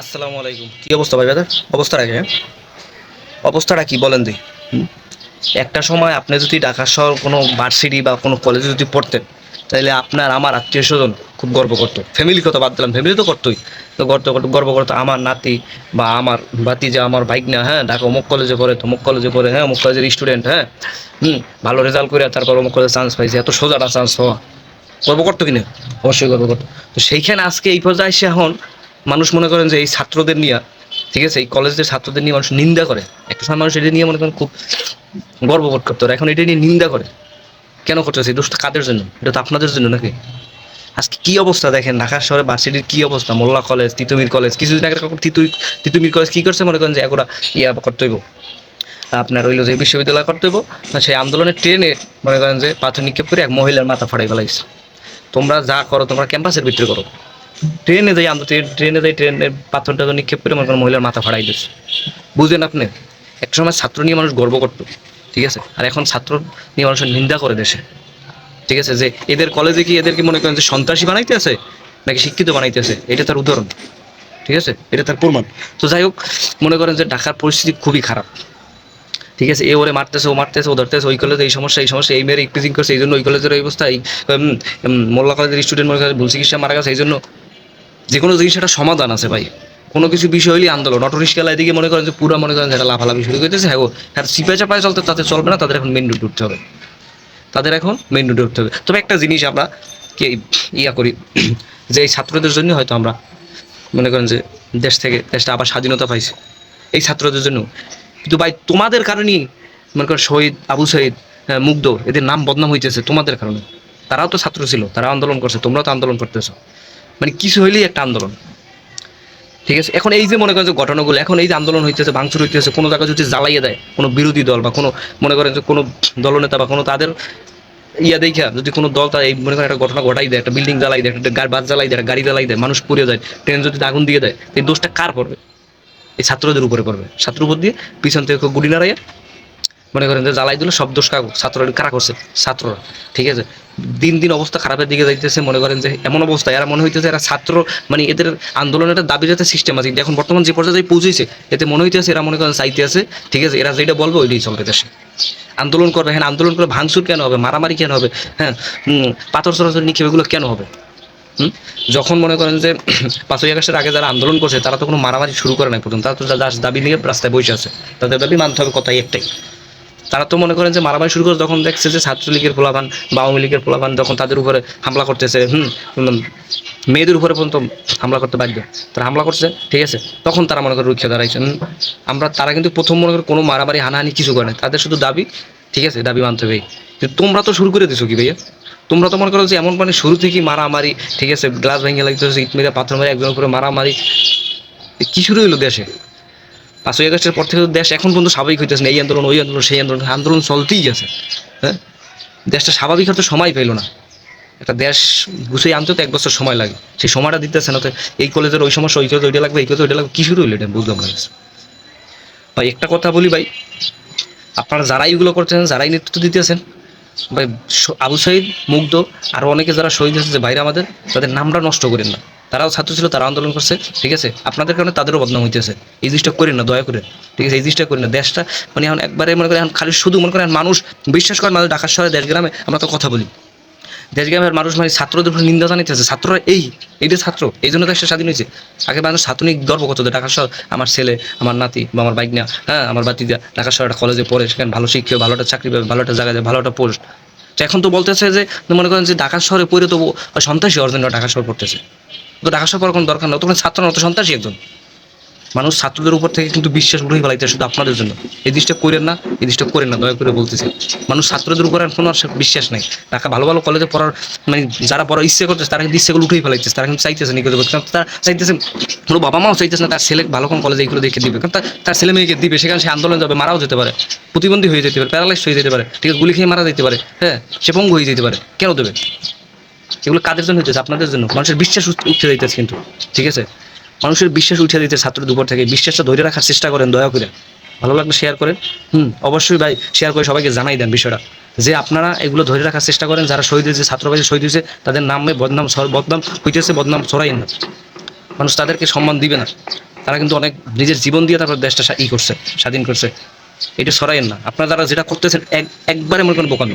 আসসালামু আলাইকুম। কি অবস্থা ভাই দাদা অবস্থা রাখে অবস্থাটা কি বলেন দিই একটা সময় আপনি যদি ঢাকা শহর কোনো ভার্সিটি বা কোনো কলেজে যদি পড়তেন, তাহলে আপনার, আমার আত্মীয় স্বজন খুব গর্ব করতো। ফ্যামিলি কথা বাদ দিলাম ফ্যামিলি তো করতোই। তো গর্ব করতো গর্ব করতো, আমার নাতি বা আমার ভাতিজা, আমার বাইক না হ্যাঁ ঢাকা অমুক কলেজে পড়ে, তমুক কলেজে পড়ে হ্যাঁ অমুক কলেজের স্টুডেন্ট হ্যাঁ হুম, ভালো রেজাল্ট করে তারপর অমুক কলেজে চান্স পাইছে, এত সোজাটা চান্স হওয়া গর্ব করতো কিনা? অবশ্যই গর্ব করতো। তো সেইখানে আজকে এই পর্যায়ে এসে এখন মানুষ মনে করেন যে এই ছাত্রদের নিয়ে, ঠিক আছে, এই কলেজের ছাত্রদের নিয়ে মানুষ নিন্দা করে। একটা সময় মানুষ এটা নিয়ে মনে করেন খুব গর্ববোধ করতো। এখন এটা নিয়ে নিন্দা করে। কেন করতেছে? দোষটা কাদের জন্য? এটা তো আপনাদের জন্য নাকি? আজকে কি অবস্থা দেখেন? ঢাকা শহরে ভার্সিটির কি অবস্থা? মোল্লা কলেজ, তিতুমির কলেজ, কিছুদিন আগে এরকম তিতু তিতুমির কলেজ কি করছে? মনে করেন যে এগুলা ইয়া করতে হইব। আপনার হইল যে বিশ্ববিদ্যালয় করতে হইব। না, সেই আন্দোলনের ট্রেনে মনে করেন যে পাথর নিক্ষেপ করে এক মহিলার মাথা ফাড়াই ফেলাইছে। তোমরা যা করো, তোমরা ক্যাম্পাসের ভিতরে করো। ট্রেনে যাই, আমরা ট্রেনে যাই, ট্রেনের পাথরটা নিক্ষেপ করে মনে করেন মহিলার মাথা ফাড়াই দিচ্ছে। বুঝলেন আপনি? একটা সময় ছাত্র নিয়ে মানুষ গর্ব করত, ঠিক আছে? আর এখন ছাত্র নিয়ে মানুষের নিন্দা করে দেশে, ঠিক আছে? যে এদের কলেজে কি এদেরকে মনে করেন যে সন্ত্রাসী বানাইতে আছে? নাকি শিক্ষিত বানাইতে আছে? এটা তার উদাহরণ, ঠিক আছে? এটা তার প্রমাণ। তো যাই হোক, মনে করেন যে ঢাকার পরিস্থিতি খুবই খারাপ, ঠিক আছে? এ ওরে মারতেছে, ও মারতেছে, ও ধরতেছে, ওই কলেজে এই সমস্যা এই সমস্যা, এই মেয়ের ইপ্রিজিং করছে, এই জন্য ওই কলেজের অবস্থা, এই মোল্লা কলেজের স্টুডেন্ট মনে করেন ভুল চিকিৎসা মারা গেছে, এই জন্য যে কোনো জিনিস একটা সমাধান আছে ভাই। কোনো কিছু বিষয় হইলে আন্দোলন। অটো রিক্সালা এদিকে মনে করেন যে পুরো মনে করেন যেটা লাফালাফি শুরু করতেছে হ্যাঁ গো, আর চাপায় চলতে তাতে চলবে না তাদের এখন মেন রুটে উঠতে হবে। তাদের এখন মেন রুটে উঠতে হবে। তবে একটা জিনিস আমরা কে ইয়া করি যে এই ছাত্রদের জন্য হয়তো আমরা মনে করেন যে দেশ থেকে দেশটা আবার স্বাধীনতা পাইছে। এই ছাত্রদের জন্য। কিন্তু ভাই তোমাদের কারণেই মনে করেন শহীদ আবু শহীদ হ্যাঁ, মুগ্ধ এদের নাম বদনাম হইতেছে তোমাদের কারণে। তারাও তো ছাত্র ছিল তারা আন্দোলন করছে তোমরাও তো আন্দোলন করতেছো। মানে কিছু হইলেই একটা আন্দোলন। ঠিক আছে? এখন এই যে মনে করেন যে ঘটনাগুলো, এখন এই যে আন্দোলন হইতেছে, ভাঙচুর হইতেছে, কোনো জায়গায় যদি জ্বালাইয়ে দেয়, কোনো বিরোধী দল বা কোনো, মনে করেন যে কোনো দলনেতা বা কোনো তাদের ইয়া দেখা যদি কোনো দল তার এই মনে করেন একটা ঘটনা ঘটাই দেয়, একটা বিল্ডিং জ্বালাই দেয়, একটা বাস জ্বালাই দেয়, একটা গাড়ি জ্বালাই দেয়, মানুষ পুড়ে যায়, ট্রেন যদি আগুন দিয়ে দেয়, এই দোষটা কার পড়বে? এই ছাত্রদের উপরে পড়বে। ছাত্র উপর দিয়ে পিছন থেকে গুলি নাড়াইয়া মনে করেন যে জ্বালাই দিল, সব দোষ ছাত্ররা কারা করছে? ছাত্ররা, ঠিক আছে? দিন দিন অবস্থা খারাপের দিকে যাইতেছে, মনে করেন যে এমন অবস্থা। এরা মনে হইতেছে এরা ছাত্র মানে এদের আন্দোলনের একটা দাবি যাতে সিস্টেম আছে এখন বর্তমান যে পর্যায়ে পৌঁছেছে, এতে মনে হইতেছে এরা মনে করেন চাইতে আছে, ঠিক আছে? এরা যেটা বলব, ওইটাই চলবে দেশে। আন্দোলন করবে হ্যাঁ আন্দোলন করে ভাঙচুর কেন হবে? মারামারি কেন হবে? হ্যাঁ পাথর সরাসর নিক্ষেপ, এগুলো কেন হবে? যখন মনে করেন যে পাঁচই আগস্টের আগে যারা আন্দোলন করছে, তারা তো কোনো মারামারি শুরু করে নাই প্রথম তারা তো যার দাবি নিয়ে রাস্তায় বসে আছে। তাদের দাবি মানতে হবে কথাই একটাই। তারা তো মনে করেন যে মারামারি শুরু করে যখন দেখছে যে ছাত্রলীগের পোলাপান বা আওয়ামী লীগের পোলাপান যখন তাদের উপরে হামলা করতেছে, হুম মেয়েদের উপরে পর্যন্ত হামলা করতে বাধ্য। তারা হামলা করছে, ঠিক আছে? তখন তারা মনে করে রুখে দাঁড়াইছে আমরা, তারা কিন্তু প্রথম মনে করে কোনো মারামারি, হানাহানি কিছু করে তাদের শুধু দাবি, ঠিক আছে, দাবি মানতে হবে। তোমরা তো শুরু করে দিছো কি ভাইয়া? তোমরা তো মনে করো যে এমন মানে শুরু থেকেই মারামারি, ঠিক আছে, গ্লাস ভেঙে লাগতেছে, ইট মেরে পাথর মেরে একজনের উপরে মারামারি কি শুরু হইল দেশে। পাঁচই আগস্টের পর থেকে দেশ এখন পর্যন্ত স্বাভাবিক হইতেছে না। এই আন্দোলন, ওই আন্দোলন, সেই আন্দোলন আন্দোলন চলতেই আছে। হ্যাঁ? দেশটা স্বাভাবিক হতে সময় পেল না। একটা দেশ গুছিয়ে আনতে তো এক বছর সময় লাগে। সেই সময়টা দিতেছে না তো এই কলেজের ওই সমস্যা, ওই কলেজে ওইটা লাগবে, এই কলেজে ওইটা লাগবে, কি শুরু এটা বুঝলাম না। ভাই, একটা কথা বলি ভাই, আপনারা যারাই এগুলো করতেছেন, যারাই নেতৃত্ব দিতেছেন, ভাই আবু সাইদ, মুগ্ধ আরও অনেকে যারা শহীদ হয়েছে যে বাইরে আমাদের, তাদের নামটা নষ্ট করেন না। তারাও ছাত্র ছিল তারা আন্দোলন করছে ঠিক আছে? আপনাদের কারণে তাদেরও বদনাম হইতেছে। এই জিনিসটা করেন না দয়া করে। ঠিক আছে? এই জিনিসটা করেন না। দেশটা মানে এখন একবারে মনে করেন খালি শুধু মনে করেন মানুষ বিশ্বাস করেন মানুষ ঢাকা শহরে দেশ গ্রামে আমরা তো কথা বলি। দেশ গ্রামের মানুষ মানে ছাত্রদের উপর নিন্দা জানাইতেছে ছাত্ররা এই এইটা ছাত্র এই জন্য দেশটা স্বাধীন হয়েছে। আগে মানুষ ছাত্রনিক গর্ব করতো যে ঢাকা শহর আমার ছেলে আমার নাতি বা আমার বাইক না হ্যাঁ আমার বাতিজা ঢাকা শহর একটা কলেজে পড়ে সেখানে ভালো শিক্ষা ভালো একটা চাকরি পাবে ভালো একটা জায়গায় যাবে, ভালো একটা পোস্ট তো এখন তো বলতেছে যে মনে করেন যে ঢাকা শহরে পড়ে তো সন্ত্রাসী অর্জন ঢাকা শহর পড়তেছে। তো ঢাকা পড়ার কোনো দরকার না তখন ছাত্র না তো সন্ত্রাসী একজন। মানুষ ছাত্রদের উপর থেকে কিন্তু বিশ্বাস উঠেই ফেলাইতে শুধু আপনাদের জন্য। এই জিনিসটা করেন না, এই জিনিসটা করেন না, দয়া করে বলতেছি। মানুষ ছাত্রদের উপর কোনো বিশ্বাস নেই। ঢাকা ভালো ভালো কলেজে পড়ার মানে যারা পড়ার ইচ্ছে করতেছে, তারা কিন্তু ইচ্ছেগুলো উঠেই ফেলাইতেছে। তারা কিন্তু চাইতেছে না করতে। কারণ তারা চাইতেছে কোনো বাবা মাও চাইতেছে না, তার ছেলে ভালো কোন কলেজে এইগুলো দেখে দিবে। কারণ তার ছেলে মেয়েকে দিবে, সেখানে সে আন্দোলন যাবে, মারাও যেতে পারে। প্রতিবন্ধী হয়ে যেতে পারে প্যারালাইজ হয়ে যেতে পারে। ঠিক আছে, গুলি খেয়ে মারা যেতে পারে। হ্যাঁ সে পঙ্গু হয়ে যেতে পারে। কেন দেবে? এগুলো কাদের জন্য হইতেছে? আপনাদের জন্য। মানুষের বিশ্বাস উঠে দিতেছে কিন্তু, ঠিক আছে? মানুষের বিশ্বাস উঠে দিতে ছাত্রদের দুপুর থেকে। বিশ্বাসটা ধরে রাখার চেষ্টা করেন, দয়া করে। ভালো লাগলে শেয়ার করেন। হুম, অবশ্যই ভাই শেয়ার করে সবাইকে জানাই দেন বিষয়টা। যে আপনারা এগুলো ধরে রাখার চেষ্টা করেন, যারা শহীদ হয়েছে, ছাত্র ভাই শহীদ হয়েছে, তাদের নামে বদনাম বদনাম হইতেছে, বদনাম ছড়াইন না। মানুষ তাদেরকে সম্মান দিবে না। তারা কিন্তু অনেক নিজের জীবন দিয়ে তারপর দেশটা ই করছে, স্বাধীন করছে। এটা সরাইয়েন না। আপনারা যারা যেটা করতেছেন, এক একবারে মনে করেন বোকামি।